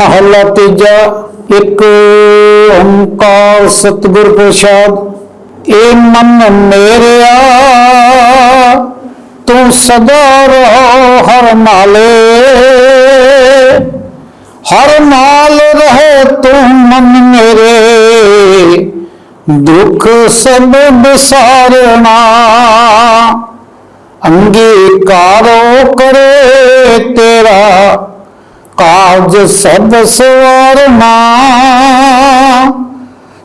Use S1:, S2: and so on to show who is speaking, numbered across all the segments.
S1: ਮਹੱਲਾ ਤੀਜਾ, ਇੱਕ ਓੰਕਾਰ ਸਤਿਗੁਰ ਪ੍ਰਸਾਦ, ਏ ਮਨ ਮੇਰਿਆ, ਤੂੰ ਸਦਾ ਰਹੋ ਹਰ ਨਾਲੇ। ਹਰ ਨਾਲ ਰਹੇ ਤੂੰ ਮਨ ਮੇਰੇ, ਦੁੱਖ ਸਭ ਵਿਸਾਰਣਾ ਅੰਗੀਕਾਰੋ ਕਰੇ ਤੇਰਾ ਕਾਜ ਸਭ ਸਵਾਰਨਾ।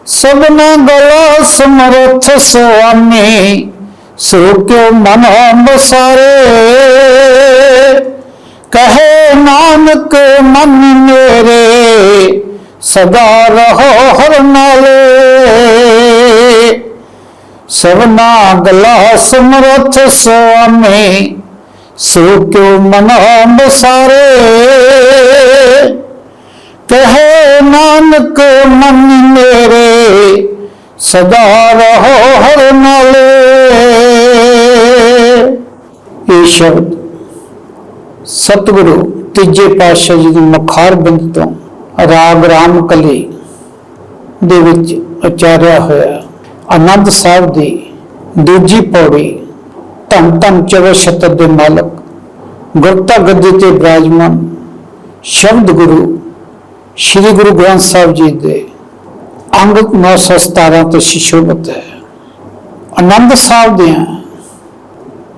S1: ਸਭਨਾ ਗਲਾ ਸਮਰਥ ਸੁਆਮੀ, ਸੋ ਕਿਉ ਮਨ ਬਸਾਰੇ ਕਹੇ ਨਾਨਕ, ਮਨ ਮੇਰੇ, ਸਦਾ ਰਹੋ ਹਰ ਨਾਲੇ। ਸਭਨਾ ਗਲਾ ਸਮਰਥ ਸੁਆਮੀ ਸੋ ਕਿਉ ਮਨ ਬਸਾਰੇ ਕਹੇ ਨਾਨਕ ਮਨ ਮੇਰੇ, ਸਦਾ ਰਹੋ ਹਰ ਨਾਲੇ। ਇਹ ਸ਼ਬਦ ਸਤਿਗੁਰੂ ਤੀਜੇ ਪਾਤਸ਼ਾਹ ਜੀ ਦੀ ਮੁਖਾਰ ਬਿੰਦ ਤੋਂ ਰਾਗ ਰਾਮ ਕਲੀ ਦੇ ਵਿੱਚ ਉਚਾਰਿਆ ਹੋਇਆ ਆਨੰਦ ਸਾਹਿਬ ਦੀ ਦੂਜੀ ਪੌੜੀ ਧੰਨ ਧੰਨ ਚੌਵੇ ਸ਼ਤਰ ਦੇ ਮਾਲਕ, ਗੁਰਤਾ ਗੱਦੀ ਤੇ ਬਿਰਾਜਮਾਨ, ਸ਼ਬਦ ਗੁਰੂ, ਸ੍ਰੀ ਗੁਰੂ ਗ੍ਰੰਥ ਸਾਹਿਬ ਜੀ ਦੇ ਅੰਗ 917 ਤੇ ਸ਼ਿਸ਼ੋਭਤ ਹੈ। ਆਨੰਦ ਸਾਹਿਬ ਦੇ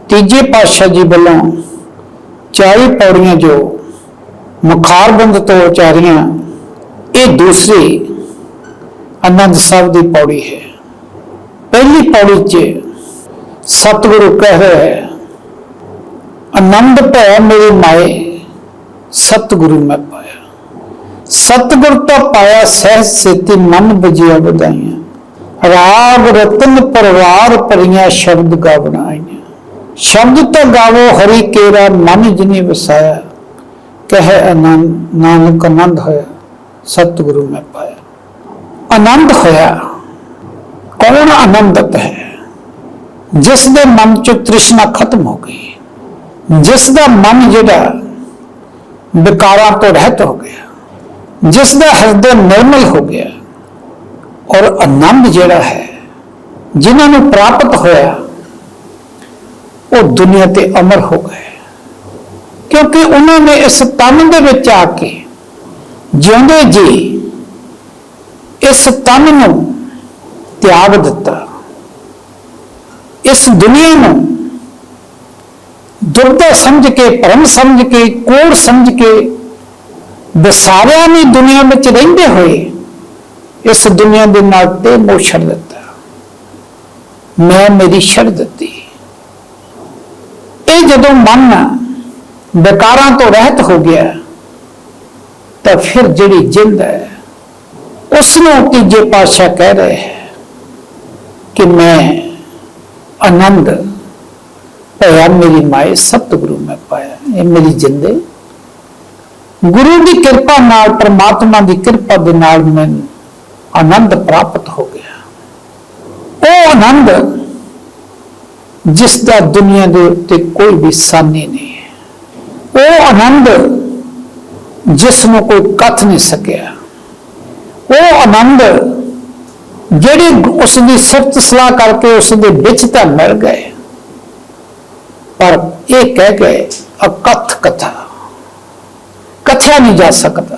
S1: ਤੀਜੇ ਪਾਤਸ਼ਾਹ ਜੀ ਵੱਲੋਂ 40 ਪੌੜੀਆਂ ਜੋ ਮੁਖਾਰਬੰਦ ਤੋਂ ਉਚਾਰੀਆਂ, ਇਹ ਦੂਸਰੀ ਆਨੰਦ ਸਾਹਿਬ ਦੀ ਪੌੜੀ ਹੈ। ਪਹਿਲੀ ਪੌੜੀ 'ਚ ਸਤਿਗੁਰੂ ਕਹਿ ਰਿਹਾ ਆਨੰਦ ਭੈ ਮੇਰੇ ਮਾਏ, ਸਤਿਗੁਰੂ ਮੈਂ ਪਾਇਆ। ਸਤਿਗੁਰ ਤਾਂ ਪਾਇਆ ਸਹਿ ਸੇਤੀ ਮਨ ਬਜਿਆ ਵਧਾਈਆਂ। ਰਾਗ ਰਤਨ ਪਰਵਾਰ ਪਰੀਆਂ ਸ਼ਬਦ ਗਾਵਣਾ ਆਈਆਂ ਸ਼ਬਦ ਤਾਂ ਗਾਵੋ ਹਰੀ ਕੇਰਾ ਮਨ ਜਿਨੇ ਵਸਾਇਆ। ਕਹੇ ਆਨੰਦ ਨਾਨਕ ਆਨੰਦ ਹੋਇਆ, ਸਤਿਗੁਰੂ ਮੈਂ ਪਾਇਆ। ਆਨੰਦ ਹੋਇਆ। ਕੌਣ ਆਨੰਦਤ ਹੈ? ਜਿਸ ਦੇ ਮਨ ਚ ਤ੍ਰਿਸ਼ਨਾ ਖਤਮ ਹੋ ਗਈ ਜਿਸ ਦਾ ਮਨ ਜਿਹੜਾ ਵਿਕਾਰਾਂ ਤੋਂ ਰਹਿਤ ਹੋ ਗਿਆ ਜਿਸ ਦਾ ਹਿਰਦੇ ਨਿਰਮਲ ਹੋ ਗਿਆ, ਔਰ ਆਨੰਦ ਜਿਹੜਾ ਹੈ, ਜਿਨ੍ਹਾਂ ਨੂੰ ਪ੍ਰਾਪਤ ਹੋਇਆ, ਉਹ ਦੁਨੀਆ ਤੇ ਅਮਰ ਹੋ ਗਏ। ਕਿਉਂਕਿ ਉਹਨਾਂ ਨੇ ਇਸ ਤਨ ਦੇ ਵਿੱਚ ਆ ਕੇ ਜਿਉਂਦੇ ਜੀ, ਇਸ ਤਨ ਨੂੰ ਤਿਆਗ ਦਿੱਤਾ। ਇਸ ਦੁਨੀਆ ਨੂੰ ਦੁਰਦਾ ਸਮਝ ਕੇ, ਭਰਮ ਸਮਝ ਕੇ, ਕੋੜ ਸਮਝ ਕੇ ਵਿਸਾਰਿਆਂ ਨੇ ਦੁਨੀਆ ਵਿੱਚ ਰਹਿੰਦੇ ਹੋਏ ਇਸ ਦੁਨੀਆ ਦੇ ਨਾਲ ਤੇ ਮੋਹ ਛੱਡ ਦਿੱਤਾ। ਮੈਂ ਮੇਰੀ ਛੱਡ ਦਿੱਤੀ। ਇਹ ਜਦੋਂ ਮਨ ਵਿਕਾਰਾਂ ਤੋਂ ਰਹਿਤ ਹੋ ਗਿਆ, ਤਾਂ ਫਿਰ ਜਿਹੜੀ ਜਿੰਦ ਹੈ ਉਸ ਨੂੰ ਤੀਜੇ ਪਾਤਸ਼ਾਹ ਕਹਿ ਰਿਹਾ ਹੈ ਕਿ ਮੈਂ ਆਨੰਦ। ਭਇਆ ਮੇਰੀ ਮਾਏ ਸਤਿਗੁਰੂ ਮੈਂ ਪਾਇਆ। ਇਹ ਮੇਰੀ ਜਿੰਦੇ। ਗੁਰੂ ਦੀ ਕਿਰਪਾ ਨਾਲ, ਪ੍ਰਮਾਤਮਾ ਦੀ ਕਿਰਪਾ ਦੇ ਨਾਲ ਮੈਨੂੰ ਆਨੰਦ ਪ੍ਰਾਪਤ ਹੋ ਗਿਆ। ਉਹ ਆਨੰਦ ਜਿਸ ਦਾ ਦੁਨੀਆ ਦੇ ਉੱਤੇ ਕੋਈ ਵੀ ਸਾਨੀ ਨਹੀਂ ਹੈ। ਉਹ ਆਨੰਦ ਜਿਸ ਨੂੰ ਕੋਈ ਕੱਥ ਨਹੀਂ ਸਕਿਆ। ਉਹ ਆਨੰਦ ਜਿਹੜੇ ਉਸ ਦੀ ਸਿਫਤ ਸਲਾਹ ਕਰਕੇ ਉਸ ਦੇ ਵਿੱਚ ਤਾਂ ਮਿਲ ਗਏ। ਪਰ ਇਹ ਕਹਿ ਗਏ ਅਕਥ ਕਥਾ ਕਥਿਆ ਨਹੀਂ ਜਾ ਸਕਦਾ।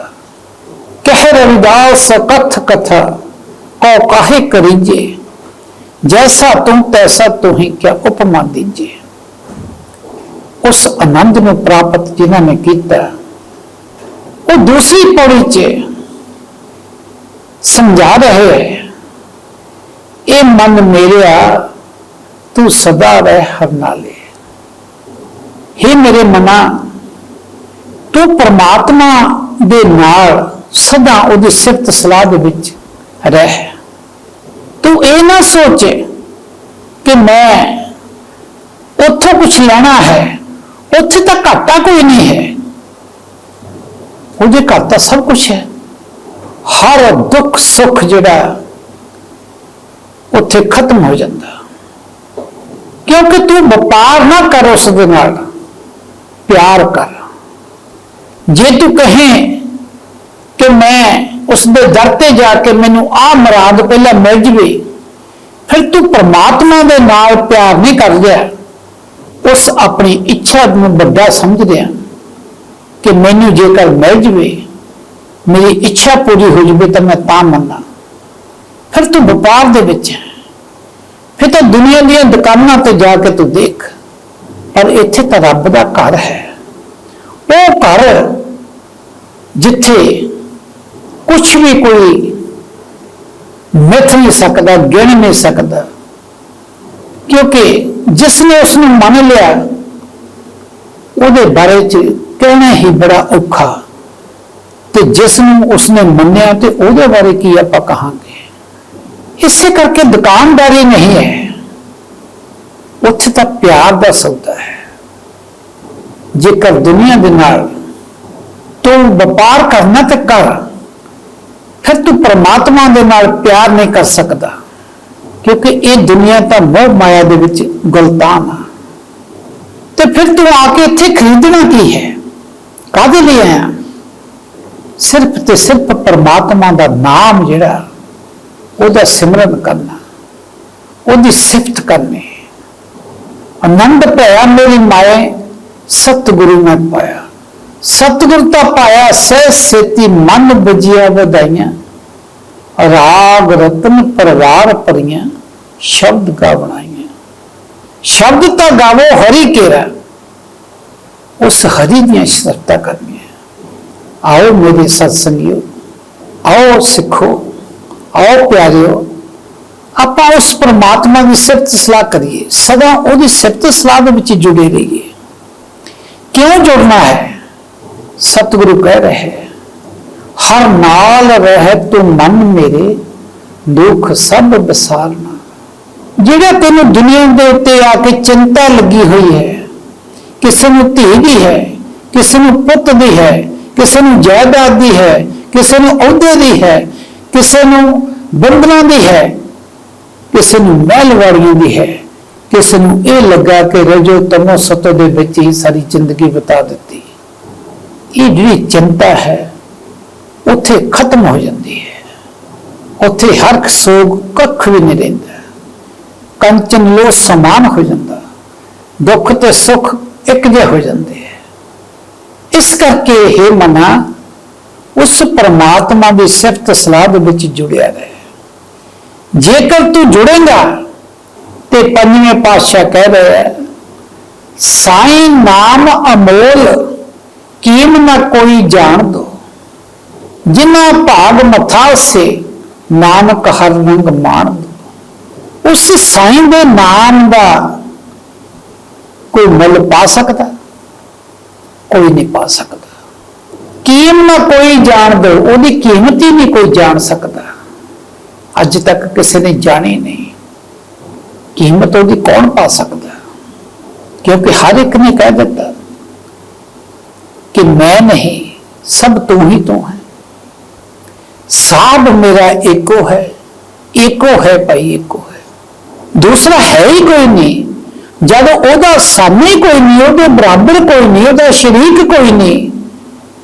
S1: ਕਹਿ ਰਵਿਦਾਸ ਕਥ ਕਥਾ ਕੋ ਕਾਹੇ ਕਰੀਜੇ? ਜੈਸਾ ਤੁਮ ਤੈਸਾ ਤੂੰ ਹੀ ਕਿਆ ਉਪਮਾ ਦੀਜੇ? ਉਸ ਆਨੰਦ ਨੂੰ ਪ੍ਰਾਪਤ ਜਿਨ੍ਹਾਂ ਨੇ ਕੀਤਾ, ਉਹ ਦੂਸਰੀ ਪੌੜੀ 'ਚ ਸਮਝਾ ਰਹੇ ਹੈ ਇਹ ਮਨ ਮੇਰਿਆ, ਤੂੰ ਸਦਾ ਰਹਿ ਹਰ ਨਾਲੇ। हे ਮੇਰੇ ਮਨਾ, ਤੂੰ ਪਰਮਾਤਮਾ ਦੇ ਨਾਲ ਸਦਾ ਉਹਦੀ ਸਿਫਤ ਸਲਾਹ ਦੇ ਵਿੱਚ ਰਹਿ। ਤੂੰ ਇਹ ਨਾ ਸੋਚੇ ਕਿ ਮੈਂ ਉੱਥੋਂ ਕੁਝ ਲੈਣਾ ਹੈ, ਉੱਥੇ ਤਾਂ ਘਾਟਾ ਕੋਈ ਨਹੀਂ ਹੈ। ਉਹਦੇ ਘਰ ਤਾਂ ਸਭ ਕੁਝ ਹੈ। ਹਰ ਦੁੱਖ ਸੁੱਖ ਜਿਹੜਾ ਉੱਥੇ ਖਤਮ ਹੋ ਜਾਂਦਾ। ਕਿਉਂਕਿ ਤੂੰ ਵਪਾਰ ਨਾ ਕਰ ਉਸ ਦੇ ਨਾਲ, ਪਿਆਰ ਕਰ। ਜੇ ਤੂੰ ਕਹੇ ਕਿ ਉਸ ਦੇ ਦਰ ਤੇ ਜਾ ਕੇ ਮੈਨੂੰ ਆਹ ਮਰਾਦ ਪਹਿਲਾਂ ਮਿਲ ਜਵੇ, ਫਿਰ ਤੂੰ ਪ੍ਰਮਾਤਮਾ ਦੇ ਨਾਲ ਪਿਆਰ ਨਹੀਂ ਕਰ ਰਿਹਾ ਉਸ ਆਪਣੀ ਇੱਛਾ ਨੂੰ ਵੱਡਾ ਸਮਝਦਿਆਂ ਕਿ ਮੈਨੂੰ ਜੇਕਰ ਮਿਲ ਜਵੇ, ਮੇਰੀ ਇੱਛਾ ਪੂਰੀ ਹੋ ਜਵੇ ਤਾਂ ਮੈਂ ਤਾਂ ਮੰਨਾਂ। ਫਿਰ ਤੂੰ ਵਪਾਰ ਦੇ ਵਿੱਚ ਹੈ। ਫਿਰ ਤਾਂ ਦੁਨੀਆ ਦੀਆਂ ਦੁਕਾਨਾਂ ਤੇ ਜਾ ਕੇ ਤੂੰ ਦੇਖ। ਪਰ ਇੱਥੇ ਤਾਂ ਰੱਬ ਦਾ ਘਰ ਹੈ। ਉਹ ਘਰ ਜਿੱਥੇ ਕੁਝ ਵੀ ਕੋਈ ਮਿਥ ਨਹੀਂ ਸਕਦਾ, ਗਿਣ ਨਹੀਂ ਸਕਦਾ। ਕਿਉਂਕਿ ਜਿਸ ਨੇ ਉਸ ਨੂੰ ਮੰਨ ਲਿਆ, ਉਹਦੇ ਬਾਰੇ ਚ ਕਹਿਣਾ ਹੀ ਬੜਾ ਔਖਾ। ਤੇ ਜਿਸ ਨੂੰ ਉਸਨੇ ਮੰਨਿਆ ਤੇ ਉਹਦੇ ਬਾਰੇ ਕੀ ਆਪਾਂ ਕਹਾਂਗੇ? ਇਸੇ ਕਰਕੇ ਦੁਕਾਨਦਾਰੀ ਨਹੀਂ ਹੈ। ਉੱਥੇ ਤਾਂ ਪਿਆਰ ਦਾ ਸੌਦਾ ਹੈ। ਜੇਕਰ ਦੁਨੀਆ ਦੇ ਨਾਲ ਤੂੰ ਵਪਾਰ ਕਰਨਾ ਤੇ ਕਰ, ਫਿਰ ਤੂੰ ਪਰਮਾਤਮਾ ਦੇ ਨਾਲ ਪਿਆਰ ਨਹੀਂ ਕਰ ਸਕਦਾ, ਕਿਉਂਕਿ ਇਹ ਦੁਨੀਆ ਤਾਂ ਮੋਹ ਮਾਇਆ ਦੇ ਵਿੱਚ ਗੁਲਤਾਨ ਆ। ਤੇ ਫਿਰ ਤੂੰ ਆ ਕੇ ਇੱਥੇ ਖਰੀਦਣਾ ਕੀ ਹੈ? ਕਾਹਦੇ ਲਈ ਆਇਆ? ਸਿਰਫ ਤੇ ਸਿਰਫ ਪਰਮਾਤਮਾ ਦਾ ਨਾਮ ਜਿਹੜਾ ਉਹਦਾ ਸਿਮਰਨ ਕਰਨਾ, ਉਹਦੀ ਸਿਫਤ ਕਰਨੀ। ਆਨੰਦ ਭਇਆ ਮੇਰੀ ਮਾਏ, ਸਤਿਗੁਰੂ ਮੈਂ ਪਾਇਆ। ਸਤਿਗੁਰ ਤਾਂ ਪਾਇਆ, ਸਹਿ ਸੇਤੀ ਮਨ ਬਜਿਆ ਵਧਾਈਆਂ। ਰਾਗ ਰਤਨ ਪਰਵਾਰ ਪਰੀਆਂ ਸ਼ਬਦ ਗਾ ਬਣਾਈਆਂ। ਸ਼ਬਦ ਤਾਂ ਗਾਵੋ ਹਰੀ ਕੇਰਾ, ਉਸ ਹਰੀ ਦੀਆਂ ਸ਼ਰਤਾਂ ਕਰਨੀਆਂ। ਆਓ ਮੇਰੇ ਸਤਸੰਗਿਓ, ਆਓ ਸਿੱਖੋ। ਆਓ ਪਿਆਰਿਓ, ਆਪਾਂ ਉਸ ਪਰਮਾਤਮਾ ਦੀ ਸਿਫਤ ਸਲਾਹ ਕਰੀਏ। ਸਦਾ ਉਹਦੀ ਸਿਫਤ ਸਲਾਹ ਦੇ ਵਿੱਚ ਜੁੜੇ ਰਹੀਏ। ਕਿਉਂ ਜੁੜਨਾ ਹੈ? ਸਤਿਗੁਰੂ ਕਹਿ ਰਹੇ ਹੈ, ਹਰ ਨਾਲ ਰਹਿ ਤੂੰ ਮਨ ਮੇਰੇ, ਦੁੱਖ ਸਭ ਬਸਾਰਨਾ ਜਿਹੜਾ ਤੈਨੂੰ ਦੁਨੀਆ ਦੇ ਉੱਤੇ ਆ ਕੇ ਚਿੰਤਾ ਲੱਗੀ ਹੋਈ ਹੈ, ਕਿਸੇ ਨੂੰ ਧੀ ਦੀ ਹੈ, ਕਿਸੇ ਨੂੰ ਪੁੱਤ ਦੀ ਹੈ, ਕਿਸੇ ਨੂੰ ਜਾਇਦਾਦ ਦੀ ਹੈ, ਕਿਸੇ ਨੂੰ ਅਹੁਦੇ ਦੀ ਹੈ ਕਿਸੇ ਨੂੰ ਬੰਧਨਾਂ ਦੀ ਹੈ, ਕਿਸੇ ਨੂੰ ਮਹਿਲ ਵਾਲੀਆਂ ਦੀ ਹੈ, ਕਿਸੇ ਨੂੰ ਇਹ ਲੱਗਾ ਕਿ ਰਜੋ ਤਮੋ ਸਤੋ ਦੇ ਵਿੱਚ ਹੀ ਸਾਰੀ ਜ਼ਿੰਦਗੀ ਬਿਤਾ ਦਿੱਤੀ। ਇਹ ਜਿਹੜੀ ਚਿੰਤਾ ਹੈ, ਉੱਥੇ ਖਤਮ ਹੋ ਜਾਂਦੀ ਹੈ। ਉੱਥੇ ਹਰ ਸੋਗ ਕੱਖ ਵੀ ਨਹੀਂ ਰਹਿੰਦਾ। ਕੰਚਨ ਲੋ ਸਮਾਨ ਹੋ ਜਾਂਦਾ। ਦੁੱਖ ਤੇ ਸੁੱਖ ਇੱਕ ਜਿਹੇ ਹੋ ਜਾਂਦੇ ਹੈ। ਇਸ ਕਰਕੇ ਇਹ ਮਨਾ ਉਸ ਪਰਮਾਤਮਾ ਦੀ ਸਿਫਤ ਸਲਾਹ ਦੇ ਵਿੱਚ ਜੁੜਿਆ ਰਹੇ। ਜੇਕਰ ਤੂੰ ਜੁੜੇਗਾ ਤੇ ਪੰਜਵੇਂ ਪਾਤਸ਼ਾਹ ਕਹਿ ਰਿਹਾ ਹੈ ਸਾਈਂ ਨਾਮ ਅਮੋਲ, ਕੀਮ ਨਾ ਕੋਈ ਜਾਣ ਦੋ। ਜਿਨਾ ਭਾਗ ਮਥਾ ਸੇ ਨਾਨਕ ਹਰ ਰੰਗ ਮਾਣ ਦੋ। ਉਸ ਸਾਈਂ ਦੇ ਨਾਮ ਦਾ ਕੋਈ ਮੁੱਲ ਪਾ ਸਕਦਾ? ਕੋਈ ਨਹੀਂ ਪਾ ਸਕਦਾ। ਕੀਮ ਨਾ ਕੋਈ ਜਾਣ ਦੋ, ਉਹਦੀ ਕੀਮਤ ਹੀ ਨਹੀਂ ਕੋਈ ਜਾਣ ਸਕਦਾ। ਅੱਜ ਤੱਕ ਕਿਸੇ ਨੇ ਜਾਣੀ ਨਹੀਂ। ਕੀਮਤ ਉਹਦੀ ਕੌਣ ਪਾ ਸਕਦਾ? ਕਿਉਂਕਿ ਹਰ ਇੱਕ ਨੇ ਕਹਿ ਦਿੱਤਾ ਕਿ ਮੈਂ ਨਹੀਂ, ਸਭ ਤੂੰ ਹੀ ਤੂੰ ਹੈ। ਸਾਬ ਮੇਰਾ ਇੱਕੋ ਹੈ ਇੱਕੋ ਹੈ ਭਾਈ ਇੱਕੋ ਹੈ। ਦੂਸਰਾ ਹੈ ਹੀ ਕੋਈ ਨਹੀਂ। ਜਦ ਉਹਦਾ ਸਾਹਮਣੇ ਕੋਈ ਨਹੀਂ, ਉਹਦੇ ਬਰਾਬਰ ਕੋਈ ਨਹੀਂ, ਉਹਦਾ ਸ਼ਰੀਕ ਕੋਈ ਨਹੀਂ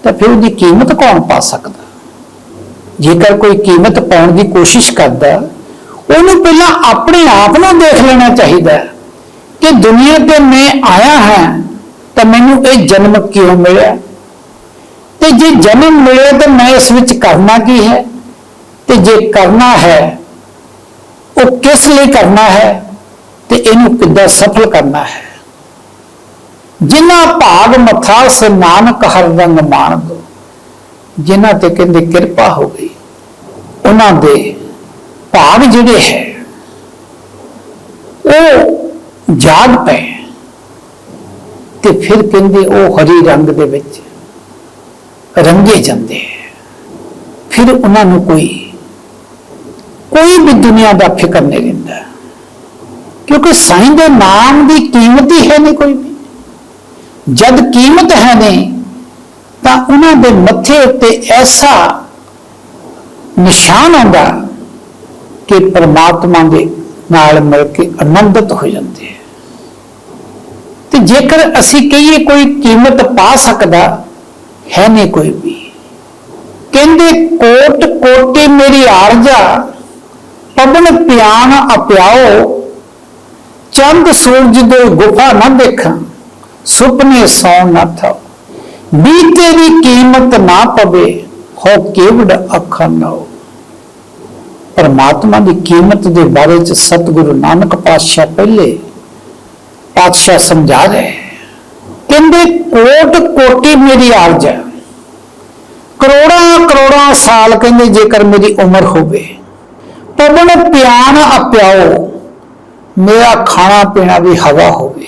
S1: ਤਾਂ ਫਿਰ ਉਹਦੀ ਕੀਮਤ ਕੌਣ ਪਾ ਸਕਦਾ? ਜੇਕਰ ਕੋਈ ਕੀਮਤ ਪਾਉਣ ਦੀ ਕੋਸ਼ਿਸ਼ ਕਰਦਾ, ਉਹਨੂੰ ਪਹਿਲਾਂ ਆਪਣੇ ਆਪ ਨੂੰ ਦੇਖ ਲੈਣਾ ਚਾਹੀਦਾ ਕਿ ਦੁਨੀਆ ਤੇ ਮੈਂ ਆਇਆ ਹਾਂ, ਤਾਂ ਮੈਨੂੰ ਇਹ ਜਨਮ ਕਿਉਂ ਮਿਲਿਆ? ਤੇ ਜੇ ਜਨਮ ਮਿਲਿਆ, ਤਾਂ ਮੈਂ ਇਸ ਵਿੱਚ ਕਰਨਾ ਕੀ ਹੈ? ਤੇ ਜੇ ਕਰਨਾ ਹੈ, ਉਹ ਕਿਸ ਲਈ ਕਰਨਾ ਹੈ? ਤੇ ਇਹਨੂੰ ਕਿੱਦਾਂ ਸਫਲ ਕਰਨਾ ਹੈ? ਜਿਨ੍ਹਾਂ ਭਾਗ ਮਥਾ ਸੇ ਨਾਨਕ ਹਰ ਰੰਗ ਮਾਣ ਦੋ ਜਿਨ੍ਹਾਂ ਤੇ ਕਹਿੰਦੇ ਕਿਰਪਾ ਹੋ ਗਈ, ਉਹਨਾਂ ਦੇ ਭਾਗ ਜਿਹੜੇ ਹੈ, ਉਹ ਜਾਗ ਪਏ ਤੇ ਫਿਰ ਕਹਿੰਦੇ ਉਹ ਹਰੀ ਰੰਗ ਦੇ ਵਿੱਚ ਰੰਗੇ ਜਾਂਦੇ ਹੈ। ਫਿਰ ਉਹਨਾਂ ਨੂੰ ਕੋਈ ਕੋਈ ਵੀ ਦੁਨੀਆ ਦਾ ਫਿਕਰ ਨਹੀਂ ਰਹਿੰਦਾ, ਕਿਉਂਕਿ ਸਾਈਂ ਦੇ ਨਾਮ ਦੀ ਕੀਮਤ ਹੀ ਹੈ ਨਹੀਂ ਕੋਈ ਜਦ ਕੀਮਤ ਹੈ ਨੇ, ਤਾਂ ਉਹਨਾਂ ਦੇ ਮੱਥੇ ਉੱਤੇ ਐਸਾ ਨਿਸ਼ਾਨ ਆਉਂਦਾ ਕਿ ਪਰਮਾਤਮਾ ਦੇ ਨਾਲ ਮਿਲ ਕੇ ਆਨੰਦਿਤ ਹੋ ਜਾਂਦੇ ਹੈ। ਤੇ ਜੇਕਰ ਅਸੀਂ ਕਹੀਏ ਕੋਈ ਕੀਮਤ ਪਾ ਸਕਦਾ ਹੈ ਨਹੀਂ ਕੋਈ ਵੀ, ਕਹਿੰਦੇ ਕੋਟ ਕੋਟੇ ਮੇਰੀ ਆਰਜਾ, ਪਵਨ ਪਿਆਨ ਅਪਿਆਓ, ਚੰਦ ਸੂਰਜ ਦੇ ਗੁਫਾ ਨਾ ਦੇਖਾਂ। ਸੁਪਨੇ ਸੌਣ ਨਾ ਥਾ। ਵੀ ਤੇਰੀ ਕੀਮਤ ਨਾ ਪਵੇ, ਹੋ ਕੇਵੜ ਅੱਖਾਂ ਨਾ ਪਰਮਾਤਮਾ ਦੀ ਕੀਮਤ ਦੇ ਬਾਰੇ ਚ ਸਤਿਗੁਰੂ ਨਾਨਕ ਪਾਤਸ਼ਾਹ ਪਹਿਲੇ ਪਾਤਸ਼ਾਹ ਸਮਝਾ ਰਹੇ ਕਹਿੰਦੇ ਕੋਟ ਕੋਟੀ ਮੇਰੀ ਆਰਜ ਹੈ। ਕਰੋੜਾਂ ਕਰੋੜਾਂ ਸਾਲ ਕਹਿੰਦੇ ਜੇਕਰ ਮੇਰੀ ਉਮਰ ਹੋਵੇ ਪਵਨ ਪਿਆਨ ਅਪਿਆਓ, ਮੇਰਾ ਖਾਣਾ ਪੀਣਾ ਵੀ ਹਵਾ ਹੋਵੇ।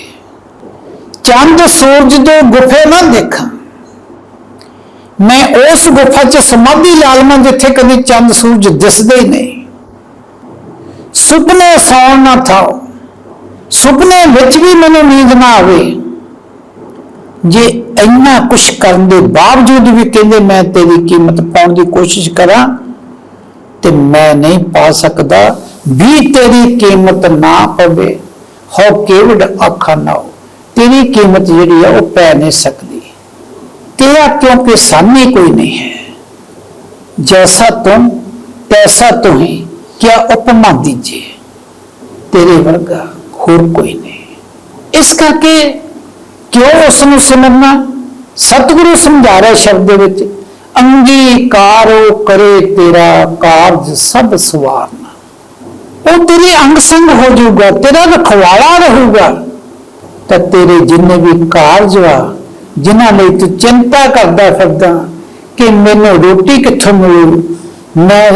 S1: ਚੰਦ ਸੂਰਜ ਦੇ ਗੁਫੇ ਨਾ ਦੇਖਾਂ। ਮੈਂ ਉਸ ਗੁਫਾ 'ਚ ਸਮਾਧੀ ਲਾਲਮਾ ਜਿੱਥੇ ਕਦੀ ਚੰਦ ਸੂਰਜ ਦਿਸਦੇ ਹੀ ਨਹੀਂ। ਸੁਪਨੇ ਸੌਣ ਨਾ ਥਾਓ ਸੁਪਨੇ ਵਿੱਚ ਵੀ ਮੈਨੂੰ ਨੀਂਦ ਨਾ ਆਵੇ। ਜੇ ਇੰਨਾ ਕੁਛ ਕਰਨ ਦੇ ਬਾਵਜੂਦ ਵੀ ਕਹਿੰਦੇ ਮੈਂ ਤੇਰੀ ਕੀਮਤ ਪਾਉਣ ਦੀ ਕੋਸ਼ਿਸ਼ ਕਰਾਂ, ਤੇ ਮੈਂ ਨਹੀਂ ਪਾ ਸਕਦਾ ਵੀ ਤੇਰੀ ਕੀਮਤ ਨਾ ਪਵੇ। ਹੋ ਕੇਵੜ ਅੱਖਾਂ ਨਾ ਤੇਰੀ ਕੀਮਤ ਜਿਹੜੀ ਆ ਉਹ ਪੈ ਨਹੀਂ ਸਕਦੀ। ਤੇਰਾ ਕਿਉਂਕਿ ਸਾਹਮਣੇ ਕੋਈ ਨਹੀਂ ਹੈ। ਜੈਸਾ ਤੂੰ, ਤੈਸਾ ਤੂੰ ਹੀ ਕਿਆ ਉਪਮਾ ਦੀਜੇ। ਤੇਰੇ ਵਰਗਾ ਹੋਰ ਕੋਈ ਨਹੀਂ। ਇਸ ਕਰਕੇ ਕਿਉਂ ਉਸ ਨੂੰ ਸਮਝਣਾ ਸਤਿਗੁਰੂ ਸਮਝਾ ਰਿਹਾ ਸ਼ਬਦ ਦੇ ਵਿੱਚ, ਅੰਗੀਕਾਰੋ ਕਰੇ ਤੇਰਾ ਕਾਰਜ ਸਭ ਸਵਾਰਨਾ। ਉਹ ਤੇਰੇ ਅੰਗ ਸੰਗ ਹੋ ਜਾਊਗਾ, ਤੇਰਾ ਰਖਵਾਲਾ ਰਹੂਗਾ। ਤਾਂ ਤੇਰੇ ਜਿੰਨੇ ਵੀ ਕਾਰਜ ਆ, ਜਿਨ੍ਹਾਂ ਲਈ ਤੂੰ ਚਿੰਤਾ ਕਰਦਾ ਫਿਰਦਾ ਕਿ ਮੈਨੂੰ ਰੋਟੀ ਕਿੱਥੋਂ ਮਿਲੂ? ਮੈਂ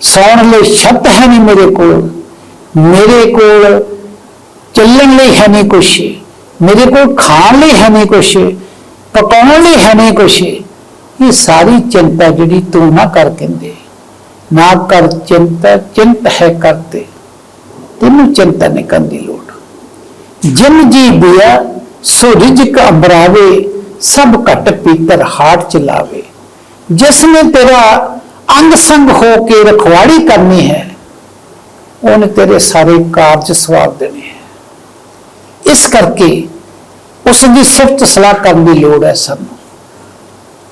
S1: ਸੌਣ ਲਈ ਛੱਤ ਹੈ ਨਹੀਂ ਮੇਰੇ ਕੋਲ। ਮੇਰੇ ਕੋਲ ਚੱਲਣ ਲਈ ਹੈ ਨਹੀਂ ਕੁਛ। ਮੇਰੇ ਕੋਲ ਖਾਣ ਲਈ ਹੈ ਨਹੀਂ ਕੁਛ। ਪਕਾਉਣ ਲਈ ਹੈ ਨਹੀਂ ਕੁਛ। ਇਹ ਸਾਰੀ ਚਿੰਤਾ ਜਿਹੜੀ ਤੂੰ ਨਾ ਕਰ ਕਹਿੰਦੇ। ਨਾ ਕਰ ਚਿੰਤਾ, ਚਿੰਤ ਹੈ ਕਰਤੇ ਤੈਨੂੰ ਚਿੰਤਾ ਨਹੀਂ ਕਰਨ ਦੀ ਲੋੜ। ਜਿਨ ਜੀ ਬਿਆ ਸੋ ਰਿਜਕ ਅਬਰਾਵੇ ਸਭ ਘਟ ਪੀਤਰ ਹਾਟ ਚਲਾਵੇ ਜਿਸ ਨੇ ਤੇਰਾ ਅੰਗ ਸੰਗ ਹੋ ਕੇ ਰਖਵਾੜੀ ਕਰਨੀ ਹੈ, ਉਹਨੇ ਤੇਰੇ ਸਾਰੇ ਕਾਰਜ ਸਵਾਰ ਦੇਣੇ ਹੈ। ਇਸ ਕਰਕੇ ਉਸ ਦੀ ਸਿਫਤ ਸਲਾਹ ਕਰਨ ਦੀ ਲੋੜ ਹੈ ਸਾਨੂੰ।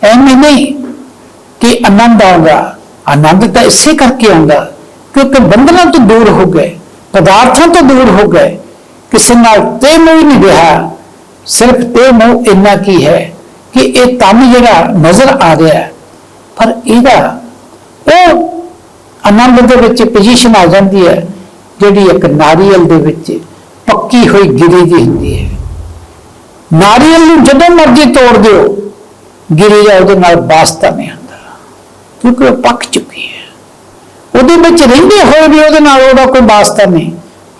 S1: ਐਵੇਂ ਨਹੀਂ ਕਿ ਆਨੰਦ ਆਉਂਦਾ, ਆਨੰਦ ਤਾਂ ਇਸੇ ਕਰਕੇ ਆਉਂਦਾ, ਕਿਉਂਕਿ ਬੰਧਨਾਂ ਤੋਂ ਦੂਰ ਹੋ ਗਏ, ਪਦਾਰਥਾਂ ਤੋਂ ਦੂਰ ਹੋ ਗਏ ਕਿਸੇ ਨਾਲ ਤੇ ਮੋਹ ਨਹੀਂ ਰਿਹਾ, ਸਿਰਫ ਤੇ ਮੋਹ ਇੰਨਾ ਕੀ ਹੈ ਕਿ ਇਹ ਤਨ ਜਿਹੜਾ ਨਜ਼ਰ ਆ ਰਿਹਾ ਪਰ ਇਹਦਾ ਉਹ ਆਨੰਦ ਦੇ ਵਿੱਚ ਪੋਜੀਸ਼ਨ ਆ ਜਾਂਦੀ ਹੈ, ਜਿਹੜੀ ਇੱਕ ਨਾਰੀਅਲ ਦੇ ਵਿੱਚ ਪੱਕੀ ਹੋਈ ਗਿਰੀ ਦੀ ਹੁੰਦੀ ਹੈ। ਨਾਰੀਅਲ ਨੂੰ ਜਦੋਂ ਮਰਜ਼ੀ ਤੋੜ ਦਿਓ, ਗਿਰੀ ਦਾ ਉਹਦੇ ਨਾਲ ਵਾਸਤਾ ਨਹੀਂ ਹੁੰਦਾ, ਕਿਉਂਕਿ ਉਹ ਪੱਕ ਚੁੱਕੀ ਹੈ। ਉਹਦੇ ਵਿੱਚ ਰਹਿੰਦੇ ਹੋਏ ਵੀ ਉਹਦੇ ਨਾਲ ਉਹਦਾ ਕੋਈ ਵਾਸਤਾ ਨਹੀਂ।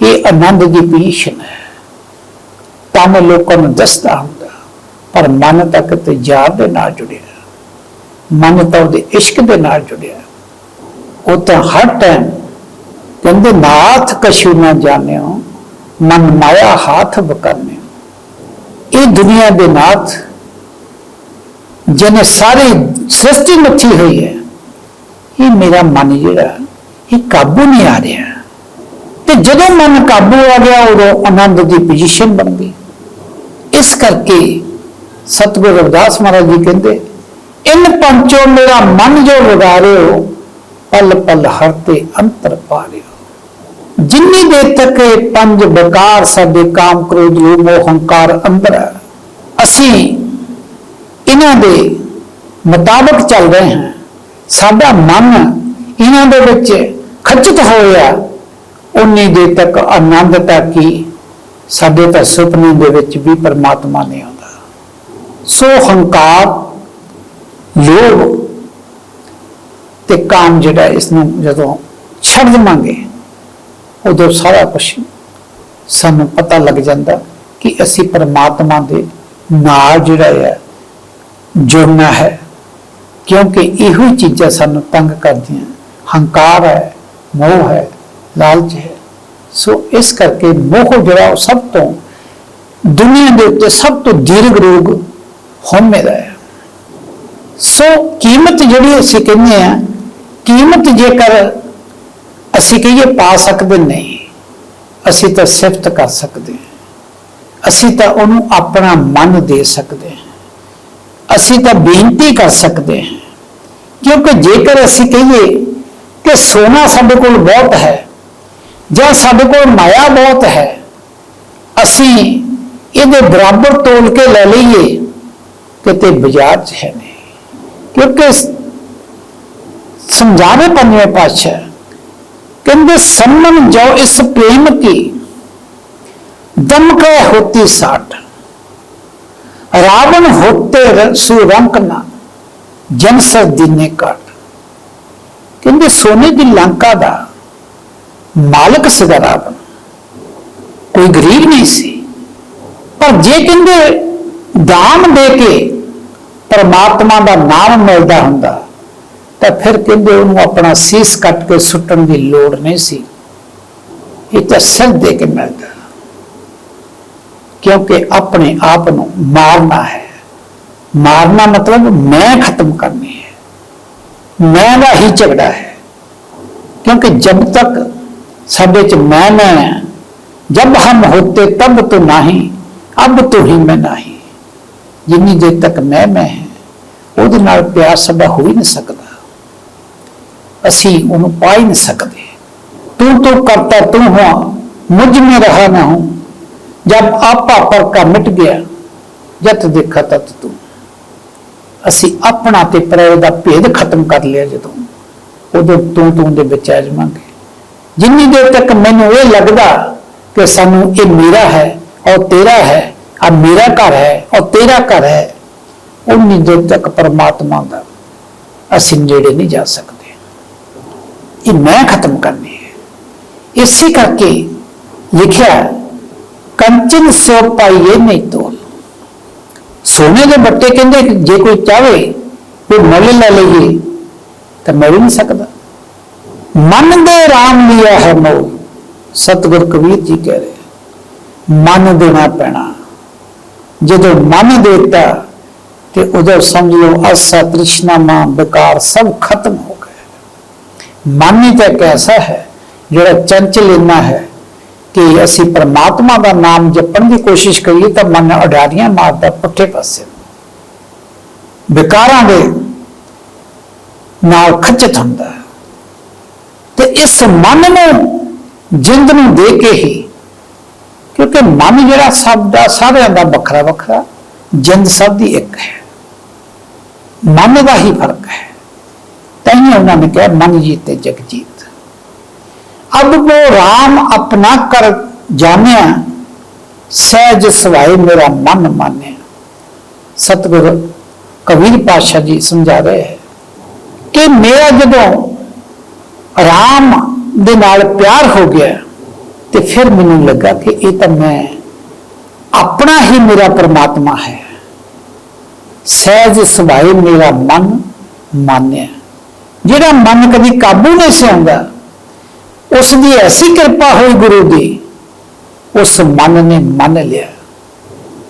S1: ਇਹ ਆਨੰਦ ਦੀ ਪੋਜੀਸ਼ਨ ਹੈ। ਤਾਂ ਮੈਂ ਲੋਕਾਂ ਨੂੰ ਦੱਸਦਾ ਹੁੰਦਾ, ਪਰ ਮਨ ਤੱਕ ਤੇ ਯਾਰ ਦੇ ਨਾਲ ਜੁੜਿਆ, ਮਨ ਤਾਂ ਉਹਦੇ ਇਸ਼ਕ ਦੇ ਨਾਲ ਜੁੜਿਆ। ਉਹ ਤਾਂ ਹਰ ਟਾਈਮ ਕਹਿੰਦੇ, ਨਾਥ ਕਛੂ ਨਾ ਜਾਣਿਓ, ਮਨ ਮਾਇਆ ਹਾਥ ਬਕਰਨੇ ਇਹ ਦੁਨੀਆ ਦੇ ਨਾਥ, ਜਿਹਨੇ ਸਾਰੀ ਸ੍ਰਿਸ਼ਟੀ ਮੱਥੀ ਹੋਈ ਹੈ, ਇਹ ਮੇਰਾ ਮਨ ਜਿਹੜਾ, ਇਹ ਕਾਬੂ ਨਹੀਂ ਆ ਰਿਹਾ। ਤੇ ਜਦੋਂ ਮਨ ਕਾਬੂ ਆ ਗਿਆ ਉਦੋਂ ਆਨੰਦ ਦੀ ਪੋਜੀਸ਼ਨ ਬਣ ਗਈ। ਇਸ ਕਰਕੇ ਸਤਿਗੁਰੂ ਰਵਿਦਾਸ ਮਹਾਰਾਜ ਜੀ ਕਹਿੰਦੇ ਇਨ ਪੰਚੋ ਮੇਰਾ ਮਨ ਜੋ ਵਿਗਾਰਿਓ ਪਲ ਪਲ ਹਰ ਤੇ ਅੰਤਰ ਪਾਰਿਓ। ਜਿੰਨੀ ਦੇਰ ਤੱਕ ਇਹ ਪੰਜ ਬਕਾਰ ਸਾਡੇ ਕਾਮ ਕ੍ਰੋਧ ਲੋਭ ਮੋਹ ਹੰਕਾਰ ਅੰਦਰ ਹੈ, ਅਸੀਂ ਇਹਨਾਂ ਦੇ ਮੁਤਾਬਕ ਚੱਲ ਰਹੇ ਹਾਂ। ਸਾਡਾ ਮਨ ਇਹਨਾਂ ਦੇ ਵਿੱਚ ਖਚਿਤ ਹੋਇਆ ਉਨੀ ਦੇਰ ਤੱਕ ਆਨੰਦ ਤੱਕ ਹੀ ਸਾਡੇ ਤਾਂ ਸੁਪਨੇ ਦੇ ਵਿੱਚ ਵੀ ਪਰਮਾਤਮਾ ਨਹੀਂ ਆਉਂਦਾ। ਸੋ ਹੰਕਾਰ, ਲੋਭ ਤੇ ਕਾਮ ਜਿਹੜਾ ਇਸ ਨੂੰ ਜਦੋਂ ਛੱਡ ਦੇਵਾਂਗੇ, ਉਦੋਂ ਸਾਰਾ ਕੁਝ ਸਾਨੂੰ ਪਤਾ ਲੱਗ ਜਾਂਦਾ ਕਿ ਅਸੀਂ ਪਰਮਾਤਮਾ ਦੇ ਨਾਲ ਜਿਹੜਾ ਹੈ ਜੁੜਨਾ ਹੈ। ਕਿਉਂਕਿ ਇਹੋ ਹੀ ਚੀਜ਼ਾਂ ਸਾਨੂੰ ਤੰਗ ਕਰਦੀਆਂ। ਹੰਕਾਰ ਹੈ, ਮੋਹ ਹੈ ਲਾਲਚ ਹੈ। ਸੋ ਇਸ ਕਰਕੇ ਮੋਹ ਜਿਹੜਾ ਉਹ ਸਭ ਤੋਂ ਦੁਨੀਆ ਦੇ ਉੱਤੇ ਸਭ ਤੋਂ ਦੀਰਘ ਰੋਗ ਹਉਮੈ ਦਾ ਹੈ। ਸੋ ਕੀਮਤ ਜਿਹੜੀ ਅਸੀਂ ਕਹਿੰਦੇ ਆ ਕੀਮਤ ਜੇਕਰ ਅਸੀਂ ਕਹੀਏ ਪਾ ਸਕਦੇ ਨਹੀਂ, ਅਸੀਂ ਤਾਂ ਸਿਫਤ ਕਰ ਸਕਦੇ ਹਾਂ। ਅਸੀਂ ਤਾਂ ਉਹਨੂੰ ਆਪਣਾ ਮਨ ਦੇ ਸਕਦੇ ਹਾਂ। ਅਸੀਂ ਤਾਂ ਬੇਨਤੀ ਕਰ ਸਕਦੇ ਹਾਂ। ਕਿਉਂਕਿ ਜੇਕਰ ਅਸੀਂ ਕਹੀਏ ਕਿ ਸੋਨਾ ਸਾਡੇ ਕੋਲ ਬਹੁਤ ਹੈ ਜਾਂ ਸਾਡੇ ਕੋਲ ਮਾਇਆ ਬਹੁਤ ਹੈ, ਅਸੀਂ ਇਹਦੇ ਬਰਾਬਰ ਤੋਲ ਕੇ ਲੈ ਲਈਏ, ਕਿਤੇ ਬਾਜ਼ਾਰ 'ਚ ਹੈ ਨਹੀਂ। ਕਿਉਂਕਿ ਸਮਝਾਵੇ ਪੰਜਵੇਂ ਪਾਤਸ਼ਾਹ, ਕਹਿੰਦੇ, ਸੰਮਨ ਜੋ ਇਸ ਪ੍ਰੇਮ ਕੀ ਦਮਕੇ ਹੋਤੀ ਸਾਠ ਰਾਵਣ ਹੋਤੇ ਰ- ਸੁਰੰਕ ਨਾ, ਜਨ ਸਰ ਦਿਨੇ ਕਹਿੰਦੇ, ਸੋਨੇ ਦੀ ਲੰਕਾ ਦਾ ਮਾਲਕ ਸੀਗਾ ਰਾਵਣ ਕੋਈ ਗਰੀਬ ਨਹੀਂ ਸੀ। ਪਰ ਜੇ ਕਹਿੰਦੇ ਦਾਨ ਦੇ ਕੇ ਪਰਮਾਤਮਾ ਦਾ ਨਾਮ ਮਿਲਦਾ ਹੁੰਦਾ, ਤਾਂ ਫਿਰ ਕਹਿੰਦੇ ਉਹਨੂੰ ਆਪਣਾ ਸੀਸ ਕੱਟ ਕੇ ਸੁੱਟਣ ਦੀ ਲੋੜ ਨਹੀਂ ਸੀ। ਇਹ ਤਾਂ ਸਿਰ ਦੇ ਕੇ ਮਿਲਦਾ। ਕਿਉਂਕਿ ਆਪਣੇ ਆਪ ਨੂੰ ਮਾਰਨਾ ਹੈ। ਮਾਰਨਾ ਮਤਲਬ ਮੈਂ ਖਤਮ ਕਰਨੀ ਹੈ। ਮੈਂ ਦਾ ਹੀ ਝਗੜਾ ਹੈ। ਕਿਉਂਕਿ ਜਦ ਤੱਕ ਸਾਡੇ ਚ ਮੈਂ ਮੈਂ ਹੈ। ਜਬ ਹਮ ਹੋਤੇ, ਤਬ ਤੋ ਨਹੀਂ, ਅਬ ਤੋ ਹੀ ਮੈਂ ਨਹੀਂ। ਜਿੰਨੀ ਦੇਰ ਤੱਕ ਮੈਂ ਮੈਂ ਹੈ, ਉਹਦੇ ਨਾਲ ਪਿਆਰ ਸਾਡਾ ਹੋ ਹੀ ਨਹੀਂ ਸਕਦਾ। ਅਸੀਂ ਉਹਨੂੰ ਪਾ ਹੀ ਨਹੀਂ ਸਕਦੇ। ਤੂੰ ਤੂੰ ਕਰਤਾ, ਤੂੰ ਹਾਂ, ਮੁਝ ਮੇ ਰਹਾ ਨਾ ਹੂੰ। ਜਬ ਆਪਾ ਪਰ ਕਾ ਮਿਟ ਗਿਆ, ਜਤ ਦੇਖਾ ਤਤ ਤੂੰ। ਅਸੀਂ ਆਪਣਾ ਤੇ ਪਰੈ ਦਾ ਭੇਦ ਖਤਮ ਕਰ ਲਿਆ ਜਦੋਂ। ਉਦੋਂ ਤੂੰ ਤੂੰ ਦੇ ਵਿੱਚ ਆ ਜਾਵਾਂਗੇ। ਜਿੰਨੀ ਦੇਰ ਤੱਕ ਮੈਨੂੰ ਇਹ ਲੱਗਦਾ ਕਿ ਸਾਨੂੰ ਇਹ ਮੇਰਾ ਹੈ ਔਰ ਤੇਰਾ ਹੈ ਆ ਮੇਰਾ ਘਰ ਹੈ ਔਰ ਤੇਰਾ ਘਰ ਹੈ, ਉਨੀ ਦੇਰ ਤੱਕ ਪਰਮਾਤਮਾ ਦਾ ਅਸੀਂ ਨੇੜੇ ਨਹੀਂ ਜਾ ਸਕਦੇ। ਇਹ ਮੈਂ ਖਤਮ ਕਰਨੀ ਹੈ। ਇਸੇ ਕਰਕੇ ਲਿਖਿਆ, ਕੰਚਨ ਸੋ ਪਾਈਏ ਨਹੀਂ ਤੋਲ। ਸੋਨੇ ਦੇ ਬੱਟੇ ਕਹਿੰਦੇ ਜੇ ਕੋਈ ਚਾਵੇ ਕੋਈ ਮੁੱਲ ਲੈ ਲਈਏ, ਤਾਂ ਮਿਲ ਨਹੀਂ ਸਕਦਾ। ਮਨ ਦੇ ਰਾਮ ਲਿਆ ਹੈ ਮੋ ਸਤਿਗੁਰ ਕਬੀਰ ਜੀ ਕਹਿ ਰਹੇ ਮਨ ਦੇਣਾ ਪੈਣਾ। ਜਦੋਂ ਮਨ ਦੇਤਾ ਤੇ ਉਦੋਂ ਸਮਝ ਲਓ ਅਸਾ ਤ੍ਰਿਸ਼ਨਾ ਮਾਂ ਵਿਕਾਰ ਸਭ ਖਤਮ ਹੋ ਗਏ ਮਨ ਹੀ ਤਾਂ ਇੱਕ ਐਸਾ ਹੈ, ਜਿਹੜਾ ਚੰਚਲ ਇੰਨਾ ਹੈ ਕਿ ਅਸੀਂ ਪਰਮਾਤਮਾ ਦਾ ਨਾਮ ਜਪਣ ਦੀ ਕੋਸ਼ਿਸ਼ ਕਰੀਏ ਤਾਂ ਮਨ ਅਡਾਰੀਆਂ ਮਾਰਦਾ ਪੁੱਠੇ ਪਾਸੇ। ਵਿਕਾਰਾਂ ਦੇ ਨਾਲ ਖੱਚਤ ਹੁੰਦਾ ਹੈ। ਇਸ ਮਨ ਨੂੰ, ਜਿੰਦ ਨੂੰ ਦੇ ਕੇ ਹੀ, ਕਿਉਂਕਿ ਮਨ ਜਿਹੜਾ ਸਭ ਦਾ ਸਾਰਿਆਂ ਦਾ ਵੱਖਰਾ ਵੱਖਰਾ, ਜਿੰਦ ਸਭ ਦੀ ਇੱਕ ਹੈ। ਮਨ ਦਾ ਹੀ ਫ਼ਰਕ ਹੈ। ਤੈਨੂੰ ਉਹਨਾਂ ਨੇ ਕਿਹਾ, ਮਨ ਜੀਤੇ ਜਗ ਜੀਤ। ਅਬ ਕੋ RAM ਆਪਣਾ ਕਰ ਜਾਣਿਆ, ਸਹਿਜ ਸਵਾਏ ਮੇਰਾ ਮਨ ਮਾਨਿਆ ਸਤਗੁਰ ਕਬੀਰ ਪਾਸ਼ਾ ਜੀ ਸਮਝਾ ਰਹੇ ਹੈ ਕਿ ਮੇਰਾ ਜਦੋਂ ਰਾਮ ਦੇ ਨਾਲ ਪਿਆਰ ਹੋ ਗਿਆ ਤੇ ਫਿਰ ਮੈਨੂੰ ਲੱਗਾ ਕਿ ਇਹ ਤਾਂ ਮੈਂ ਆਪਣਾ ਹੀ ਮੇਰਾ ਪਰਮਾਤਮਾ ਹੈ। ਸਹਿਜ ਸੁਭਾਈ ਮੇਰਾ ਮਨ ਮਾਨਿਆ। ਜਿਹੜਾ ਮਨ ਕਦੀ ਕਾਬੂ ਨਹੀਂ ਸੀ ਆਉਂਦਾ, ਉਸ ਦੀ ਐਸੀ ਕਿਰਪਾ ਹੋਈ ਗੁਰੂ ਦੀ, ਉਸ ਮਨ ਨੇ ਮੰਨ ਲਿਆ।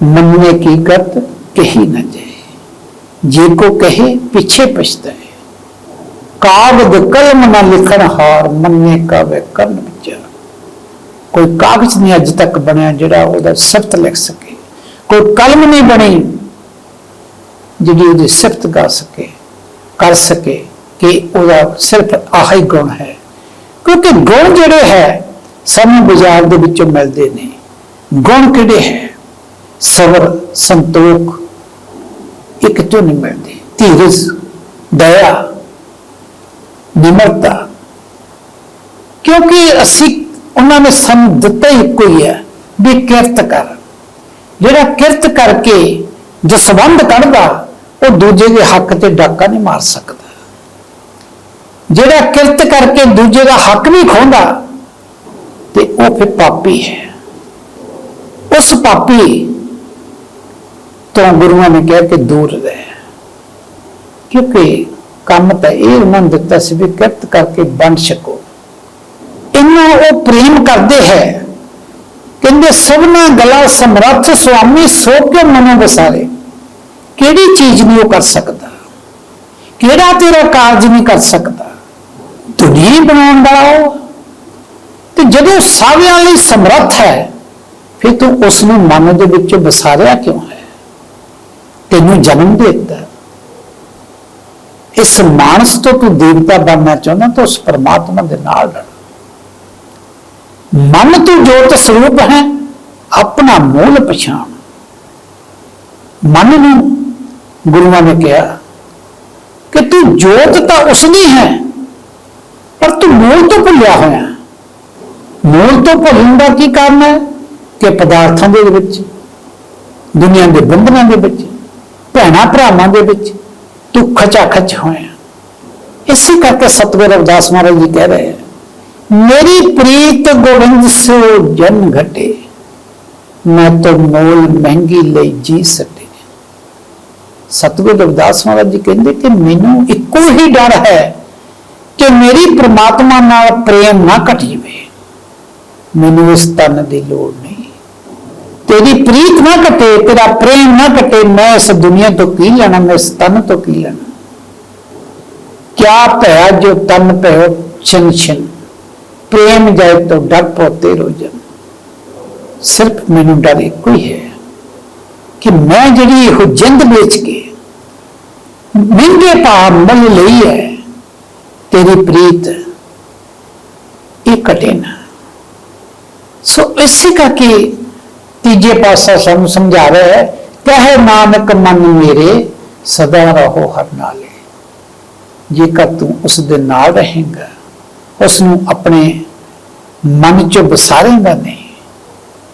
S1: ਮੰਨਨੇ ਕੀ ਗਤ, ਕਹੀ ਨਾ ਜਾਏ। ਜੇ ਕੋ ਕਹੇ, ਪਿੱਛੇ ਪਛਤਾਏ। ਕਾਗਦ ਕਲਮ ਨਾ ਲਿਖਣ ਹਾਰ ਮੰਨੇ ਕਾ ਕਰਨ ਵਿਚਾਰ ਕੋਈ ਕਾਗਜ਼ ਨਹੀਂ ਅੱਜ ਤੱਕ ਬਣਿਆ ਜਿਹੜਾ ਉਹਦਾ ਸਿਫਤ ਲਿਖ ਸਕੇ। ਕੋਈ ਕਲਮ ਨਹੀਂ ਬਣੀ ਜਿਹੜੀ ਉਹਦੀ ਸਿਫਤ ਗਾ ਸਕੇ, ਕਰ ਸਕੇ ਕਿ ਉਹਦਾ ਸਿਰਫ ਆਹੀ ਗੁਣ ਹੈ। ਕਿਉਂਕਿ ਗੁਣ ਜਿਹੜੇ ਹੈ, ਸਾਨੂੰ ਬਾਜ਼ਾਰ ਦੇ ਵਿੱਚੋਂ ਮਿਲਦੇ ਨੇ। ਗੁਣ ਕਿਹੜੇ ਹੈ? ਸਬਰ, ਸੰਤੋਖ, ਇੱਕ ਤੋਂ ਨਹੀਂ ਮਿਲਦੇ। ਧੀਰਜ, ਦਇਆ ਨਿਮਰਤਾ। ਕਿਉਂਕਿ ਅਸੀਂ ਉਹਨਾਂ ਨੇ ਸਾਨੂੰ ਦਿੱਤਾ ਹੀ ਇੱਕੋ ਹੀ ਹੈ ਵੀ ਕਿਰਤ ਕਰ। ਜਿਹੜਾ ਕਿਰਤ ਕਰਕੇ ਜਸਵੰਦ ਕੱਢਦਾ ਉਹ ਦੂਜੇ ਦੇ ਹੱਕ ਤੇ ਡਾਕਾ ਨਹੀਂ ਮਾਰ ਸਕਦਾ। ਜਿਹੜਾ ਕਿਰਤ ਕਰਕੇ ਦੂਜੇ ਦਾ ਹੱਕ ਨਹੀਂ ਖੋਂਦਾ, ਤੇ ਉਹ ਫਿਰ ਪਾਪੀ ਹੈ। ਉਸ ਪਾਪੀ ਤੋਂ ਗੁਰੂਆਂ ਨੇ ਕਿਹਾ ਕਿ ਦੂਰ ਰਹਿ। ਕਿਉਂਕਿ ਕੰਮ ਤਾਂ ਇਹ ਉਹਨਾਂ ਨੂੰ ਦਿੱਤਾ ਸੀ ਵੀ ਕਿਰਤ ਕਰਕੇ ਵੰਡ ਛਕੋ। ਇਹਨੂੰ ਉਹ ਪ੍ਰੇਮ ਕਰਦੇ ਹੈ। ਕਹਿੰਦੇ, ਸਭਨਾ ਗਲਾ ਸਮਰੱਥ ਸੁਆਮੀ ਸੋ ਕੇ ਮਨੋਂ ਵਸਾਰੇ? ਕਿਹੜੀ ਚੀਜ਼ ਨਹੀਂ ਉਹ ਕਰ ਸਕਦਾ? ਕਿਹੜਾ ਤੇਰਾ ਕਾਰਜ ਨਹੀਂ ਕਰ ਸਕਦਾ? ਦੁਨੀਆ ਬਣਾਉਣ ਵਾਲਾ ਉਹ। ਤੇ ਜਦੋਂ ਸਾਰਿਆਂ ਲਈ ਸਮਰੱਥ ਹੈ, ਫਿਰ ਤੂੰ ਉਸ ਨੂੰ ਮਨ ਦੇ ਵਿੱਚ ਵਸਾਰਿਆ ਕਿਉਂ ਹੈ? ਤੈਨੂੰ ਜਨਮ ਦੇ ਦਿੱਤਾ। ਇਸ ਮਾਨਸ ਤੋਂ ਤੂੰ ਦੇਵਤਾ ਬਣਨਾ ਚਾਹੁੰਦਾ ਤਾਂ ਉਸ ਪਰਮਾਤਮਾ ਦੇ ਨਾਲ ਲੜ। ਮਨ ਤੂੰ ਜੋਤ ਸਰੂਪ ਹੈ, ਆਪਣਾ ਮੂਲ ਪਛਾਣ। ਮਨ ਨੂੰ ਗੁਰੂਆਂ ਨੇ ਕਿਹਾ ਕਿ ਤੂੰ ਜੋਤ ਤਾਂ ਉਸ ਦੀ ਹੈ, ਪਰ ਤੂੰ ਮੂਲ ਤੋਂ ਭੁੱਲਿਆ ਹੋਇਆ ਮੂਲ ਤੋਂ ਭੁੱਲਣ ਦਾ ਕੀ ਕਾਰਨ ਹੈ? ਕਿ ਪਦਾਰਥਾਂ ਦੇ ਵਿੱਚ, ਦੁਨੀਆ ਦੇ ਬੰਧਨਾਂ ਦੇ ਵਿੱਚ, ਭੈਣਾ ਭਰਾਵਾਂ ਦੇ ਵਿੱਚ ਤੂੰ ਖਚਾ ਖਚ ਹੋਇਆ। ਇਸੇ ਕਰਕੇ ਸਤਿਗੁਰ ਅਵਦਾਸ ਮਹਾਰਾਜ ਜੀ ਕਹਿ ਰਹੇ ਮੇਰੀ ਪ੍ਰੀਤ ਗੋਬਿੰਦ ਸੋ ਜਨ ਘਟੇ, ਮੈਂ ਤਾਂ ਮੋਲ ਮਹਿੰਗੀ ਲਈ ਜੀ ਸਕੇ ਸਤਿਗੁਰ ਅਵਦਾਸ ਮਹਾਰਾਜ ਜੀ ਕਹਿੰਦੇ ਕਿ ਮੈਨੂੰ ਇੱਕੋ ਹੀ ਡਰ ਹੈ ਕਿ ਮੇਰੀ ਪ੍ਰਮਾਤਮਾ ਨਾਲ ਪ੍ਰੇਮ ਨਾ ਘਟ ਜਾਵੇ। ਮੈਨੂੰ ਇਸ ਤਨ ਦੀ ਲੋੜ ਨਹੀਂ। ਤੇਰੀ ਪ੍ਰੀਤ ਨਾ ਘਟੇ ਤੇਰਾ ਪ੍ਰੇਮ ਨਾ ਘਟੇ ਮੈਂ ਇਸ ਦੁਨੀਆ ਤੋਂ ਕੀ ਲੈਣਾ ਮੈਂ ਇਸ ਤਨ ਤੋਂ ਕੀ ਲੈਣਾ ਕਿਆ ਭਇਆ ਜੋ ਤਨ ਭਇਓ ਛਿਨ ਛਿਨ ਪ੍ਰੇਮ ਜਾਏ ਤੋ ਡਰ ਪੋਤੇ ਰੋਜਨ ਸਿਰਫ ਮੈਨੂੰ ਡਰ ਇੱਕੋ ਹੀ ਹੈ ਕਿ ਮੈਂ ਜਿਹੜੀ ਇਹ ਜਿੰਦ ਵੇਚ ਕੇ ਮਹਿੰਗੇ ਭਾਅ ਮੁੱਲ ਲਈ ਹੈ ਤੇਰੀ ਪ੍ਰੀਤ ਇਹ ਕਟੇ ਨਾ ਸੋ ਇਸੇ ਕਰਕੇ ਤੀਜੇ ਪਾਸਾ ਸਾਨੂੰ ਸਮਝਾ ਰਿਹਾ ਹੈ ਕਹੇ ਨਾਨਕ ਮਨ ਮੇਰੇ, ਸਦਾ ਰਹੋ ਹਰ ਨਾਲੇ। ਜੇਕਰ ਤੂੰ ਉਸ ਦੇ ਨਾਲ ਰਹੇਗਾ, ਉਸ ਨੂੰ ਆਪਣੇ ਮਨ ਚ ਬਸਾਰੇਗਾ ਨਹੀਂ,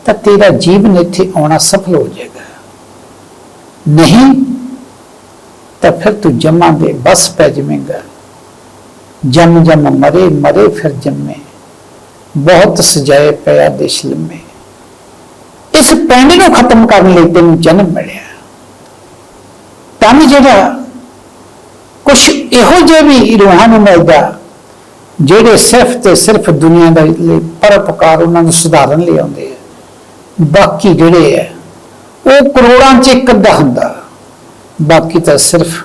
S1: ਤਾਂ ਤੇਰਾ ਜੀਵਨ ਇੱਥੇ ਆਉਣਾ ਸਫਲ ਹੋ ਜਾਏਗਾ। ਨਹੀਂ, ਤਾਂ ਫਿਰ ਤੂੰ ਜਮਾ ਦੇ ਬਸ ਪੈ ਜਾਵੇਂਗਾ। ਜਮ ਜਮ ਮਰੇ ਮਰੇ ਫਿਰ ਜੰਮੇ। ਬਹੁਤ ਸਜਾਏ ਪਿਆ ਦੇਸ਼ ਲੰਮੇ। ਇਸ ਪਿੰਡ ਨੂੰ ਖਤਮ ਕਰਨ ਲਈ ਤੈਨੂੰ ਜਨਮ ਮਿਲਿਆ। ਤਨ ਜਿਹੜਾ ਕੁਛ ਇਹੋ ਜਿਹੇ ਵੀ ਰੂਹਾਂ ਨੂੰ ਮਿਲਦਾ, ਜਿਹੜੇ ਸਿਰਫ ਤੇ ਸਿਰਫ ਦੁਨੀਆ ਦਾ ਲਈ ਪਰਉਪਕਾਰ ਉਹਨਾਂ ਨੂੰ ਸੁਧਾਰਨ ਲਈ ਆਉਂਦੇ ਆ। ਬਾਕੀ ਜਿਹੜੇ ਆ, ਉਹ ਕਰੋੜਾਂ ਚ ਇੱਕ ਅੱਧਾ ਹੁੰਦਾ। ਬਾਕੀ ਤਾਂ ਸਿਰਫ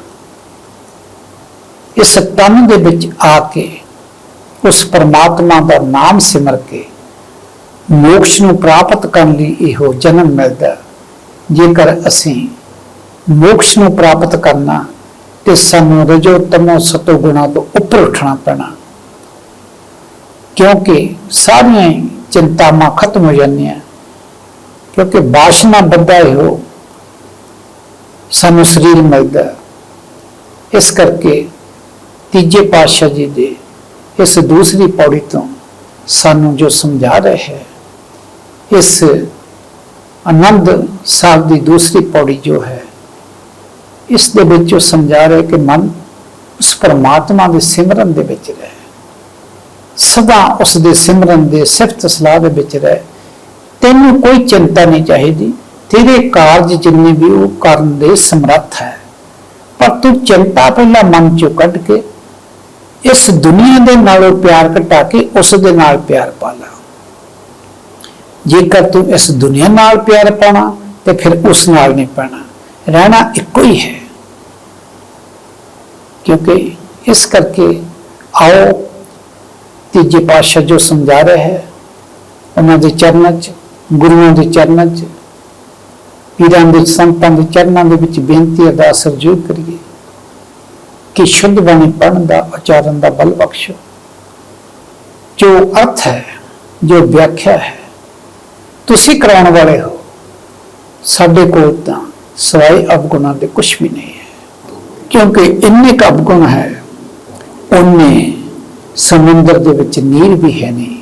S1: ਇਸ ਤਨ ਦੇ ਵਿੱਚ ਆ ਕੇ ਉਸ ਪਰਮਾਤਮਾ ਦਾ ਨਾਮ ਸਿਮਰ ਕੇ ਮੋਕਸ਼ ਨੂੰ ਪ੍ਰਾਪਤ ਕਰਨ ਲਈ ਇਹੋ ਜਨਮ ਮਿਲਦਾ ਜੇਕਰ ਅਸੀਂ ਮੋਕਸ਼ ਨੂੰ ਪ੍ਰਾਪਤ ਕਰਨਾ ਤੇ ਸਾਨੂੰ ਰਜੋ ਤਮੋ ਸਤੋ ਗੁਣਾ ਤੋਂ ਉੱਪਰ ਉੱਠਣਾ ਪੈਣਾ। ਕਿਉਂਕਿ ਸਾਰੀਆਂ ਹੀ ਚਿੰਤਾਵਾਂ ਖਤਮ ਹੋ ਜਾਂਦੀਆਂ ਕਿਉਂਕਿ ਬਾਸ਼ਨਾ ਬੰਦਾ ਇਹੋ ਸਾਨੂੰ ਸਰੀਰ ਮਿਲਦਾ ਇਸ ਕਰਕੇ ਤੀਜੇ ਪਾਤਸ਼ਾਹ ਜੀ ਦੇ ਇਸ ਦੂਸਰੀ ਪੌੜੀ ਤੋਂ ਸਾਨੂੰ ਜੋ ਸਮਝਾ ਰਹੇ ਹੈ ਇਸ ਆਨੰਦ ਸਾਹਿਬ ਦੀ ਦੂਸਰੀ ਪੌੜੀ ਜੋ ਹੈ, ਇਸ ਦੇ ਵਿੱਚ ਉਹ ਸਮਝਾ ਰਿਹਾ ਕਿ ਮਨ ਉਸ ਪਰਮਾਤਮਾ ਦੇ ਸਿਮਰਨ ਦੇ ਵਿੱਚ ਰਹੇ। ਸਦਾ ਉਸ ਦੇ ਸਿਮਰਨ ਦੇ ਸਿਫਤ ਸਲਾਹ ਦੇ ਵਿੱਚ ਰਹੇ। ਤੈਨੂੰ ਕੋਈ ਚਿੰਤਾ ਨਹੀਂ ਚਾਹੀਦੀ। ਤੇਰੇ ਕਾਰਜ ਜਿੰਨੇ ਵੀ ਉਹ ਕਰਨ ਦੇ ਸਮਰੱਥ ਹੈ। ਪਰ ਤੂੰ ਚਿੰਤਾ ਪਹਿਲਾਂ ਮਨ ਚੋਂ ਕੱਢ ਕੇ ਇਸ ਦੁਨੀਆ ਦੇ ਨਾਲੋਂ ਪਿਆਰ ਘਟਾ ਕੇ ਉਸ ਦੇ ਨਾਲ ਪਿਆਰ ਪਾ ਲਾ। ਜੇਕਰ ਤੂੰ ਇਸ ਦੁਨੀਆ ਨਾਲ ਪਿਆਰ ਪਾਉਣਾ, ਤੇ ਫਿਰ ਉਸ ਨਾਲ ਨਹੀਂ ਪਾਣਾ। ਰਹਿਣਾ ਇੱਕੋ ਹੀ ਹੈ। ਕਿਉਂਕਿ ਇਸ ਕਰਕੇ ਆਓ, ਤੀਜੇ ਪਾਤਸ਼ਾਹ ਜੋ ਸਮਝਾ ਰਿਹਾ ਹੈ, ਉਹਨਾਂ ਦੇ ਚਰਨਾਂ 'ਚ, ਗੁਰੂਆਂ ਦੇ ਚਰਨਾਂ 'ਚ, ਪੀਰਾਂ ਦੇ ਸੰਤਾਂ ਦੇ ਚਰਨਾਂ ਦੇ ਵਿੱਚ ਬੇਨਤੀ ਅਰਦਾਸ ਅਰਜ਼ੂ ਕਰੀਏ ਕਿ ਸ਼ੁੱਧ ਬਾਣੀ ਪੜਨ ਦਾ, ਉਚਾਰਨ ਦਾ ਬਲ ਬਖਸ਼ੋ। ਜੋ ਅਰਥ ਹੈ, ਜੋ ਵਿਆਖਿਆ ਹੈ ਤੁਸੀਂ ਕਰਾਉਣ ਵਾਲੇ ਹੋ। ਸਾਡੇ ਕੋਲ ਤਾਂ ਸਵਾਏ ਅਵਗੁਣਾਂ ਦੇ ਕੁਝ ਵੀ ਨਹੀਂ ਹੈ। ਕਿਉਂਕਿ ਇੰਨੇ ਕੁ ਅਵਗੁਣ ਹੈ ਉਹਨੇ ਸਮੁੰਦਰ ਦੇ ਵਿੱਚ ਨੀਰ ਵੀ ਹੈ ਨਹੀਂ।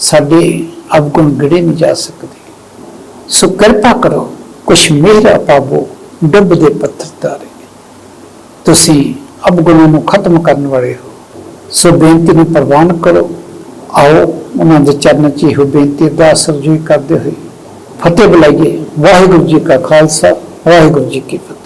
S1: ਸਾਡੇ ਅਵਗੁਣ ਗੜੇ ਨਹੀਂ ਜਾ ਸਕਦੇ। ਸੋ ਕਿਰਪਾ ਕਰੋ, ਕੁਛ ਮਿਹਰ ਪਾਵੋ ਡੁੱਬਦੇ ਪੱਥਰ ਤਾਰੇ। ਤੁਸੀਂ ਅਵਗੁਣਾਂ ਨੂੰ ਖਤਮ ਕਰਨ ਵਾਲੇ ਹੋ। ਸੋ ਬੇਨਤੀ ਨੂੰ ਪ੍ਰਵਾਨ ਕਰੋ, ਆਓ ਉਹਨਾਂ ਦੇ ਚਰਨ 'ਚ ਇਹੋ ਬੇਨਤੀ ਅਰਦਾਸ ਸਰਜੂਈ ਕਰਦੇ ਹੋਏ ਫਤਿਹ ਬੁਲਾਈਏ। ਵਾਹਿਗੁਰੂ ਜੀ ਕਾ ਖਾਲਸਾ, ਵਾਹਿਗੁਰੂ ਜੀ ਕੀ ਫਤਿਹ।